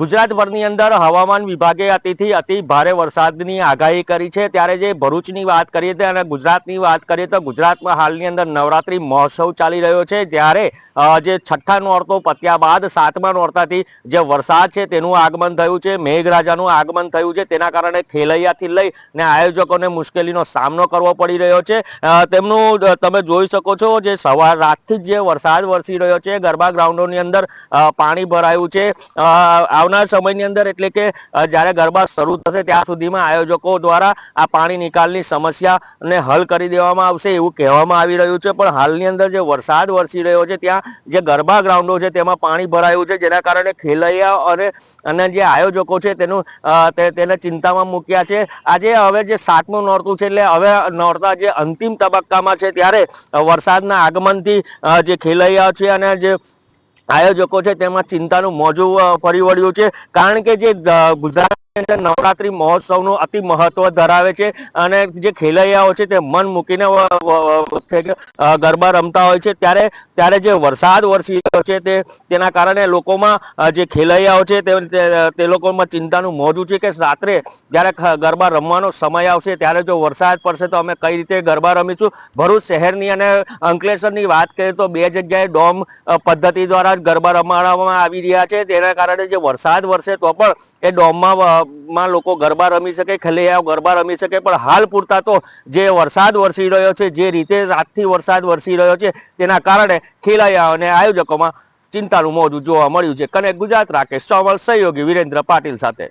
ગુજરાતભરની અંદર હવામાન વિભાગે અતિથી અતિ ભારે વરસાદની આગાહી કરી છે. ત્યારે જે ભરૂચની વાત કરીએ તો અને ગુજરાતની વાત કરીએ તો ગુજરાતમાં હાલની અંદર નવરાત્રી મહોત્સવ ચાલી રહ્યો છે. ત્યારે જે છઠ્ઠા નોરતો પત્યા બાદ સાતમા નોરતાથી જે વરસાદ છે તેનું આગમન થયું છે, મેઘરાજાનું આગમન થયું છે. તેના કારણે ખેલૈયાથી લઈ ને આયોજકોને મુશ્કેલીનો સામનો કરવો પડી રહ્યો છે. તેમનું તમે જોઈ શકો છો જે સવાર રાતથી જ જે વરસાદ વરસી રહ્યો છે. ગરબા ગ્રાઉન્ડોની અંદર પાણી ભરાયું છે. આવનાર સમયની અંદર એટલે કે જ્યારે ગરબા શરૂ થશે ત્યાં સુધીમાં આયોજકો દ્વારા આ પાણી નિકાલની સમસ્યાને હલ કરી દેવામાં આવશે એવું કહેવામાં આવી રહ્યું છે. પણ હાલની અંદર જે વરસાદ વરસી રહ્યો છે, ત્યાં જે ગરબા ગ્રાઉન્ડો છે, તેમાં પાણી ભરાયું છે, જેના કારણે ખેલૈયા અને અને જે આયોજકો છે, તેનું તેને ચિંતામાં મૂક્યા છે. આજે હવે જે સાતમું નોરતું છે, એટલે હવે નોરતા જે અંતિમ તબક્કામાં છે, ત્યારે વરસાદના આગમનથી જે ખેલૈયા છે અને જે આયોજકો છે તેમાં ચિંતાનું મોજું ફરી વળ્યું છે. કારણ કે જે ગુજરાતની અંદર નવરાત્રી મહોત્સવનું અતિ મહત્વ ધરાવે છે અને જે ખેલૈયાઓ છે તે મન મૂકીને ગરબા રમતા હોય છે. ત્યારે ત્યારે જે વરસાદ વરસી રહ્યો છે તે, તેના કારણે લોકોમાં જે ખેલૈયાઓ છે તે લોકોમાં ચિંતાનું મોજું છે કે રાત્રે જ્યારે ગરબા રમવાનો સમય આવશે ત્યારે જો વરસાદ પડશે તો અમે કઈ રીતે ગરબા રમીશું? ભરૂચ શહેરની અને અંકલેશ્વરની વાત કરીએ તો બે જગ્યાએ ડોમ પદ્ધતિ દ્વારા જ ગરબા રમાડવામાં આવી રહ્યા છે. તેના કારણે જે વરસાદ વરસે તો પણ એ ડોમમાં માં લોકો ગરબા રમી શકે, ખેલૈયાઓ ગરબા રમી શકે, પણ હાલ પૂરતા તો જે વરસાદ વરસી રહ્યો છે, જે રીતે રાતથી વરસાદ વરસી રહ્યો છે, તેના કારણે ખેલૈયાઓ અને આયોજકોમાં ચિંતાનું મોજું જોવા મળ્યું છે. કનેક્ટ ગુજરાત, રાકેશ ચોવલ, સહયોગી વિરેન્દ્ર પાટીલ સાથે.